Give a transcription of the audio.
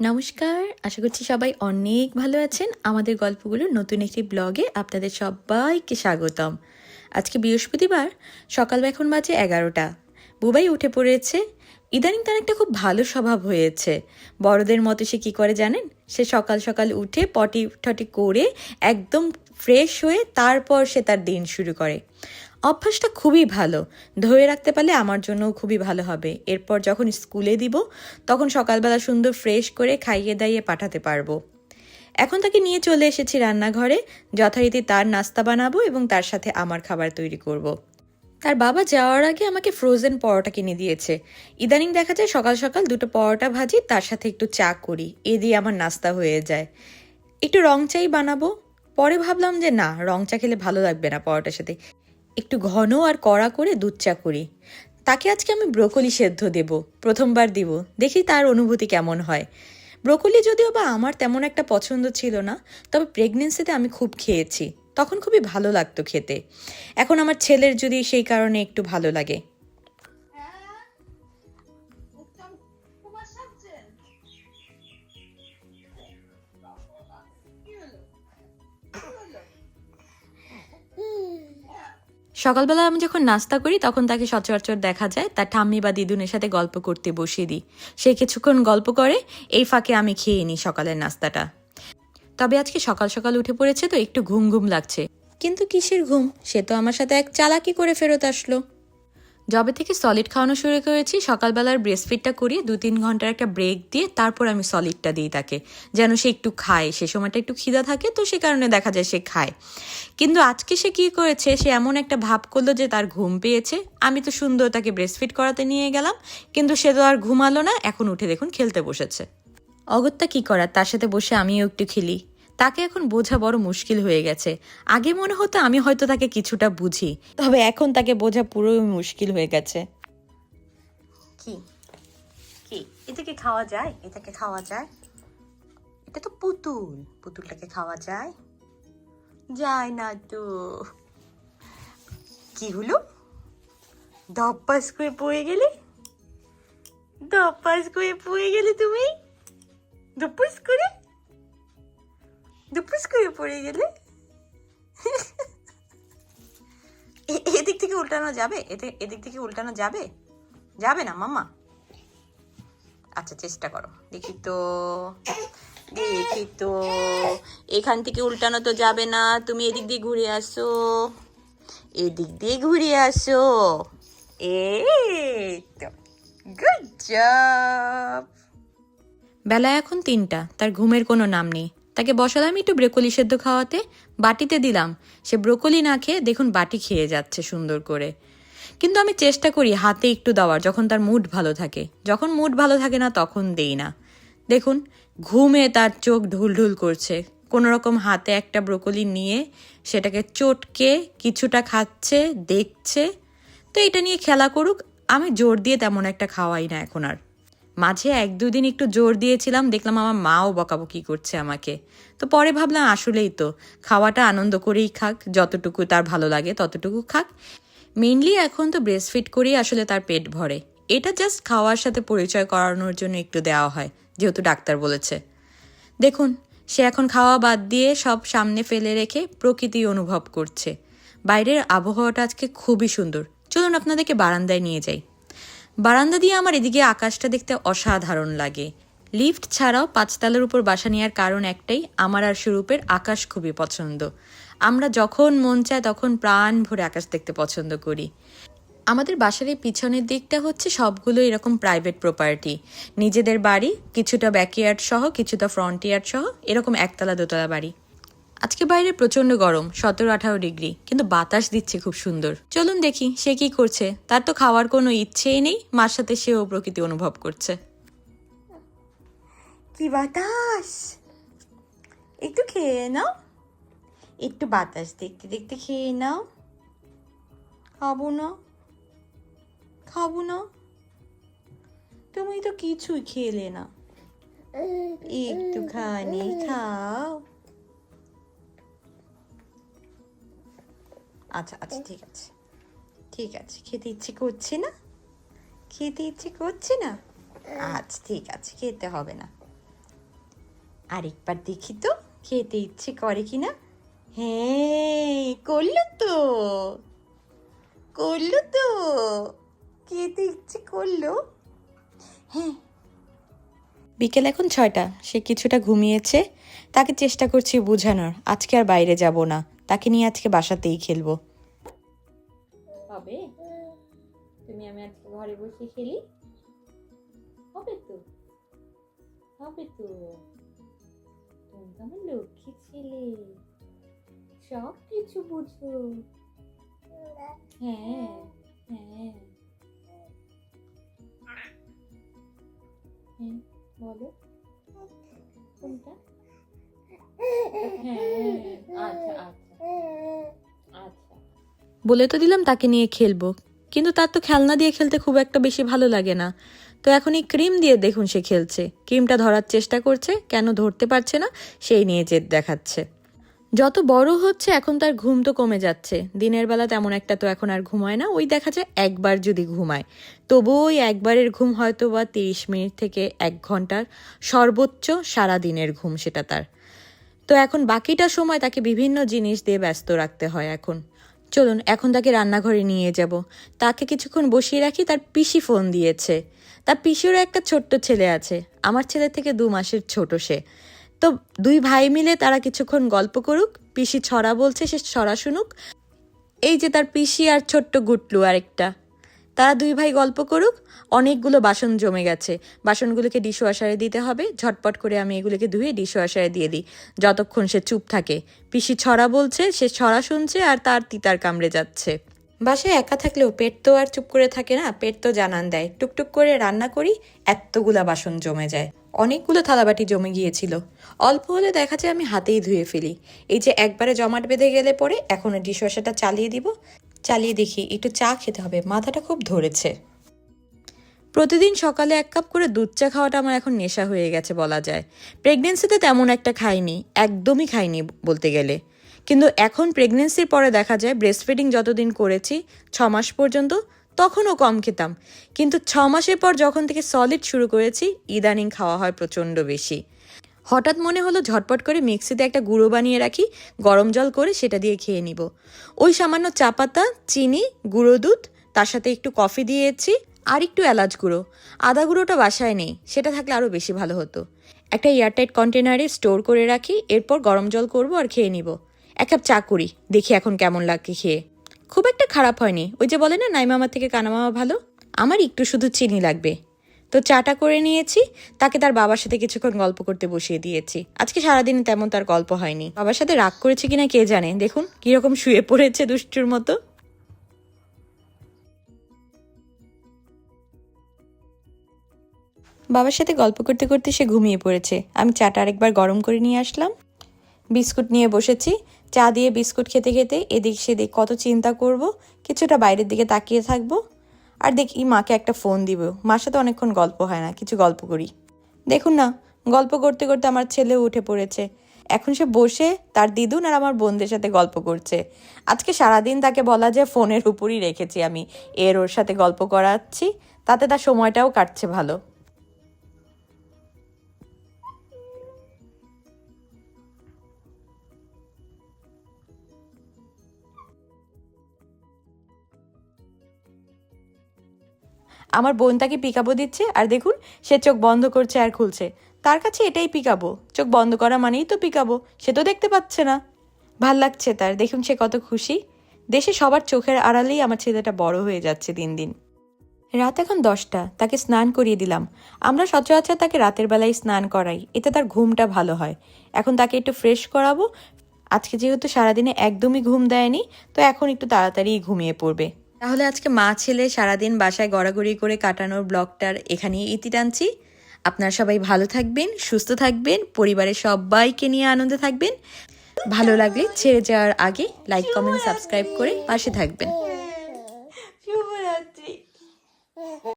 নমস্কার, আশা করছি সবাই অনেক ভালো আছেন। আমাদের গল্পগুলোর নতুন একটি ব্লগে আপনাদের সবাইকে স্বাগতম। আজকে বৃহস্পতিবার সকাল এখন বাজে এগারোটা। বুবাই উঠে পড়েছে। ইদানিং তার একটা খুব ভালো স্বভাব হয়েছে। বড়দের মতো সে কী করে জানেন? সে সকাল সকাল উঠে পটি টটি করে একদম ফ্রেশ হয়ে তারপর সে তার দিন শুরু করে। অভ্যাসটা খুবই ভালো। ধরে রাখতে পারলে আমার জন্যও খুবই ভালো হবে। এরপর যখন স্কুলে দিব, তখন সকালবেলা সুন্দর ফ্রেশ করে খাইয়ে দাইয়ে পাঠাতে পারব। এখন তাকে নিয়ে চলে এসেছি রান্নাঘরে। যথারীতি তার নাস্তা বানাবো এবং তার সাথে আমার খাবার তৈরি করব। তার বাবা যাওয়ার আগে আমাকে ফ্রোজেন পরোটা কিনে দিয়েছে। ইদানিং দেখা যায় সকাল সকাল দুটো পরোটা ভাজি, তার সাথে একটু চা করি। এ দিয়ে আমার নাস্তা হয়ে যায়। একটু রং চাই বানাবো। পরে ভাবলাম যে না, রং চা খেলে ভালো লাগবে না পরোটার সাথে। একটু ঘন আর কড়া করে দুধ চা করি। তাকে আজকে আমি ব্রোকলি সেদ্ধ দেব, প্রথমবার দিব। দেখি তার অনুভূতি কেমন হয়। ব্রোকলি যদিও বা আমার তেমন একটা পছন্দ ছিল না, তবে প্রেগনেন্সিতে আমি খুব খেয়েছি। তখন খুবই ভালো লাগতো খেতে। এখন আমার ছেলের যদি সেই কারণে একটু ভালো লাগে। সকালবেলা আমি যখন নাস্তা করি, তখন তাকে সচরাচর দেখা যায়, তার ঠাম্মি বা দিদুনের সাথে গল্প করতে বসিয়ে দিই। সে কিছুক্ষণ গল্প করে, এই ফাঁকে আমি খেয়ে নিই সকালের নাস্তাটা। তবে আজকে সকাল সকাল উঠে পড়েছে তো, একটু ঘুম ঘুম লাগছে। কিন্তু কিসের ঘুম? সে তো আমার সাথে এক চালাকি করে ফেরত আসলো। জবে থেকে সলিড খাওয়ানো শুরু করেছি। সকালবেলার ব্রেস্টফিটটা করিয়ে দু তিন ঘণ্টার একটা ব্রেক দিয়ে তারপর আমি সলিডটা দিই তাকে। যেন সে একটু খায়, সে সময়টা একটু খিদা থাকে, তো সে কারণে দেখা যায় সে খায়। কিন্তু আজকে সে কী করেছে, সে এমন একটা ভাব করল যে তার ঘুম পেয়েছে। আমি তো সুন্দর তাকে ব্রেস্টফিট করাতে নিয়ে গেলাম, কিন্তু সে তো আর ঘুমালো না। এখন উঠে দেখুন, খেলতে বসেছে। অগত্যা কি করার? তার সাথে বসে আমিও একটু খেলি। তাকে এখন বোঝা বড় মুশকিল হয়ে গেছে। আগে মনে হতো আমি হয়তো তাকে কিছুটা বুঝি। তবে এখন তাকে বোঝা পুরোই মুশকিল হয়ে গেছে। কি? কি? এটাকে খাওয়া যায়? এটাকে খাওয়া যায়? এটা তো পুতুল। পুতুলটাকে খাওয়া যায়? যায় না তো। কি হলো? ধপ্পাস করে পড়ে গেলে? ধপ্পাস করে পড়ে গেলে তুমি? ধপ্পাস করে? দুপুস করে পড়ে গেলে? এদিক থেকে উল্টানো যাবে? এদিক থেকে উল্টানো যাবে? যাবে না মামা আচ্ছা চেষ্টা করো। দেখি তো দেখি তো, এখান থেকে উল্টানো তো যাবে না। তুমি এদিক দিয়ে ঘুরে আসো। এদিক দিয়ে ঘুরে আসো। এই তো গুড জব বেলা এখন তিনটা, তার ঘুমের কোনো নাম নেই। তাকে বসালাম একটু ব্রোকলি সেদ্ধ খাওয়াতে, বাটিতে দিলাম। সে ব্রোকলি না খেয়ে দেখুন বাটি খেয়ে যাচ্ছে সুন্দর করে। কিন্তু আমি চেষ্টা করি হাতে একটু দেওয়ার, যখন তার মুড ভালো থাকে। যখন মুড ভালো থাকে না, তখন দেই না। দেখুন, ঘুমে তার চোখ ঢুলঢুল করছে। কোনো রকম হাতে একটা ব্রোকলি নিয়ে সেটাকে চটকে কিছুটা খাচ্ছে, দেখছে। তো এটা নিয়ে খেলা করুক, আমি জোর দিয়ে তেমন একটা খাওয়াই না এখন আর। মাঝে এক দুদিন একটু জোর দিয়েছিলাম, দেখলাম আমার মাও বকাবকি করছে আমাকে। তো পরে ভাবলাম আসলেই তো, খাওয়াটা আনন্দ করেই খাক, যতটুকু তার ভালো লাগে ততটুকু খাক। মেইনলি এখন তো ব্রেস্টফিট করেই আসলে তার পেট ভরে। এটা জাস্ট খাওয়ার সাথে পরিচয় করানোর জন্য একটু দেওয়া হয়, যেহেতু ডাক্তার বলেছে। দেখুন, সে এখন খাওয়া বাদ দিয়ে সব সামনে ফেলে রেখে প্রকৃতি অনুভব করছে। বাইরের আবহাওয়াটা আজকে খুবই সুন্দর। চলুন আপনাদেরকে বারান্দায় নিয়ে যাই। বারান্দা দিয়ে আমার এদিকে আকাশটা দেখতে অসাধারণ লাগে। লিফট ছাড়াও পাঁচতলার উপর বাসা নেওয়ার কারণ একটাই, আমার আর স্বরূপের আকাশ খুবই পছন্দ। আমরা যখন মন চায় তখন প্রাণ ভরে আকাশ দেখতে পছন্দ করি। আমাদের বাসার এই পিছনের দিকটা হচ্ছে সবগুলো এরকম প্রাইভেট প্রপার্টি নিজেদের বাড়ি, কিছুটা ব্যাকইয়ার্ড সহ, কিছুটা ফ্রন্ট ইয়ার্ড সহ, এরকম একতলা দোতলা বাড়ি। আজকে বাইরে প্রচণ্ড গরম, সতেরো আঠারো ডিগ্রি, কিন্তু বাতাস দিচ্ছে খুব সুন্দর। চলুন দেখি সে কি করছে। তার তো খাওয়ার কোনো ইচ্ছেই নেই, মার সাথে সেও প্রকৃতি অনুভব করছে। কি বাতাস? একটু খেয়ে নাও। একটু বাতাস দেখতে দেখতে খেয়ে নাও। খাব না। খাব না। তুমি তো কিছুই খেলে না। একটুখানি খাও। আচ্ছা আচ্ছা ঠিক আছে। ঠিক আছে, খেতে ইচ্ছে করছে না? খেতে ইচ্ছে করছে না? আচ্ছা ঠিক আছে, খেতে হবে না। আরেকবার দেখি তো, খেতে ইচ্ছে করে কি না? হ্যাঁ করল তো। করল তো। খেতে ইচ্ছে করল। হ্যাঁ। বিকেল এখন ছয়টা, সে কিছুটা ঘুমিয়েছে। তাকে চেষ্টা করছি বোঝানোর, আজকে আর বাইরে যাব না। তাকে নিয়ে আজকে বাসাতেই খেলব। হবে? তুমি আমি আজকে ঘরে বসে খেলি? হবে তো? হবে তো? তুমি তো আমার লক্ষ্মী ছেলে। সব কিছু বুঝো। হ্যাঁ হ্যাঁ। হ্যাঁ বলো। কোনটা? বলে তো দিলাম তাকে নিয়ে খেলব, কিন্তু তার তো খেলনা দিয়ে খেলতে খুব একটা বেশি ভালো লাগে না। তো এখন এই ক্রিম দিয়ে দেখুন সে খেলছে। ক্রিমটা ধরার চেষ্টা করছে, কেন ধরতে পারছে না, সেই নিয়ে জেদ দেখাচ্ছে। যত বড় হচ্ছে, এখন তার ঘুম তো কমে যাচ্ছে। দিনের বেলা তেমন একটা তো এখন আর ঘুমায় না, ওই দেখা যায় একবার যদি ঘুমায়। তবুও ওই একবারের ঘুম হয়তো বা তিরিশ মিনিট থেকে এক ঘণ্টার সর্বোচ্চ সারা দিনের ঘুম সেটা তার। তো এখন বাকিটা সময় তাকে বিভিন্ন জিনিস দিয়ে ব্যস্ত রাখতে হয় এখন। চলুন, এখন তাকে রান্নাঘরে নিয়ে যাব। তাকে কিছুক্ষণ বসিয়ে রাখি, তার পিসি ফোন দিয়েছে। তার পিসিরও একটা ছোট্ট ছেলে আছে। আমার ছেলে থেকে দু মাসের ছোট সে। তো দুই ভাই মিলে তারা কিছুক্ষণ গল্প করুক, পিসি ছড়া বলছে, সে ছড়া শুনুক। এই যে তার পিসি আর ছোট্ট গুটলু আরেকটা। তারা দুই ভাই গল্প করুক, অনেকগুলো বাসন জমে গেছে। বাসনগুলোকে ডিশওয়াশারে দিতে হবে, ঝটপট করে আমি এগুলোকে ধুয়ে ডিশওয়াশারে দিয়ে দিই, যতক্ষণ সে চুপ থাকে। পিসি ছড়া বলছে, সে ছড়া শুনছে আর তার তিতার কামড়ে যাচ্ছে। বাসায় একা থাকলেও পেট তো আর চুপ করে থাকে না, পেট তো জানান দেয়। টুকটুক করে রান্না করি, এতগুলা বাসন জমে যায়। অনেকগুলো থালাবাটি জমে গিয়েছিল। অল্প হলে দেখা যায় আমি হাতেই ধুয়ে ফেলি। এই যে একবারে জমাট বেঁধে গেলে পরে, এখন ডিশওয়াশারটা চালিয়ে দিব। চালিয়ে দেখি, একটু চা খেতে হবে, মাথাটা খুব ধরেছে। প্রতিদিন সকালে এক কাপ করে দুধ চা খাওয়াটা আমার এখন নেশা হয়ে গেছে বলা যায়। প্রেগনেন্সিতে তেমন একটা খাইনি, একদমই খাইনি বলতে গেলে। কিন্তু এখন প্রেগনেন্সির পরে দেখা যায় ব্রেস্ট ফিডিং যতদিন করেছি, ছ মাস পর্যন্ত, তখনও কম খেতাম। কিন্তু ছ মাসের পর যখন থেকে সলিড শুরু করেছি, ইদানিং খাওয়া হয় প্রচণ্ড বেশি। হঠাৎ মনে হলো ঝটপট করে মিক্সিতে একটা গুঁড়ো বানিয়ে রাখি, গরম জল করে সেটা দিয়ে খেয়ে নিব। ওই সামান্য চা পাতা, চিনি, গুঁড়ো দুধ, তার সাথে একটু কফি দিয়েছি আর একটু এলাচ গুঁড়ো। আদা গুঁড়োটা বাসায় নেই, সেটা থাকলে আরও বেশি ভালো হতো। একটা এয়ারটাইট কন্টেনারে স্টোর করে রাখি, এরপর গরম জল করব আর খেয়ে নিব। এক কাপ চা করি, দেখি এখন কেমন লাগে খেয়ে। খুব একটা খারাপ হয়নি, ওই যে বলে না নাইমামা থেকে কানামামা ভালো? আমার একটু শুধু চিনি লাগবে। তো চাটা করে নিয়েছি, তাকে তার বাবার সাথে কিছুক্ষণ গল্প করতে বসিয়ে দিয়েছি। আজকে সারাদিনে তেমন তার গল্প হয়নি। বাবার সাথে রাগ করেছে কিনা কে জানে? দেখুন, কীরকম শুয়ে পড়েছে দুষ্টুর মতো। বাবার সাথে গল্প করতে করতে সে ঘুমিয়ে পড়েছে। আমি চাটা আরেকবার গরম করে নিয়ে আসলাম। বিস্কুট নিয়ে বসেছি। চা দিয়ে বিস্কুট খেতে খেতে এদিক সেদিক কত চিন্তা করব, কিছুটা বাইরের দিকে তাকিয়ে থাকব। আর দেখি মাকে একটা ফোন দিব। মার সাথে অনেকক্ষণ গল্প হয় না, কিছু গল্প করি। দেখুন না, গল্প করতে করতে আমার ছেলে উঠে পড়েছে। এখন সে বসে তার দিদুন আর আমার বোনদের সাথে গল্প করছে। আজকে সারাদিন তাকে বলা যায় ফোনের উপরই রেখেছি আমি। এর ওর সাথে গল্প করাচ্ছি, তাতে তার সময়টাও কাটছে ভালো। আমার বোন তাকে পিকাবো দিচ্ছে, আর দেখুন, সে চোখ বন্ধ করছে আর খুলছে। তার কাছে এটাই পিকাবো। চোখ বন্ধ করা মানেই তো পিকাবো। সে তো দেখতে পাচ্ছে না। ভালো লাগছে তার। দেখুন সে কত খুশি। দেশে সবার চোখের আড়ালেই আমার ছেলেটা বড় হয়ে যাচ্ছে দিন দিন। রাত এখন দশটা। তাকে স্নান করিয়ে দিলাম। আমরা সচরাচর তাকে রাতের বেলায় স্নান করাই। এতে তার ঘুমটা ভালো হয়। এখন তাকে একটু ফ্রেশ করাবো। আজকে যেহেতু সারাদিনে একদমই ঘুম দেয়নি, তো এখন একটু তাড়াতাড়ি ঘুমিয়ে পড়বে। তাহলে আজকে মা ছেলে সারাদিন বাসায় গড়াগড়ি করে কাটানোর ব্লগটার এখানেই ইতি টানছি। আপনারা সবাই ভালো থাকবেন, সুস্থ থাকবেন, পরিবারের সবাইকে নিয়ে আনন্দে থাকবেন। ভালো লাগলে ছেড়ে যাওয়ার আগে লাইক কমেন্ট সাবস্ক্রাইব করে পাশে থাকবেন।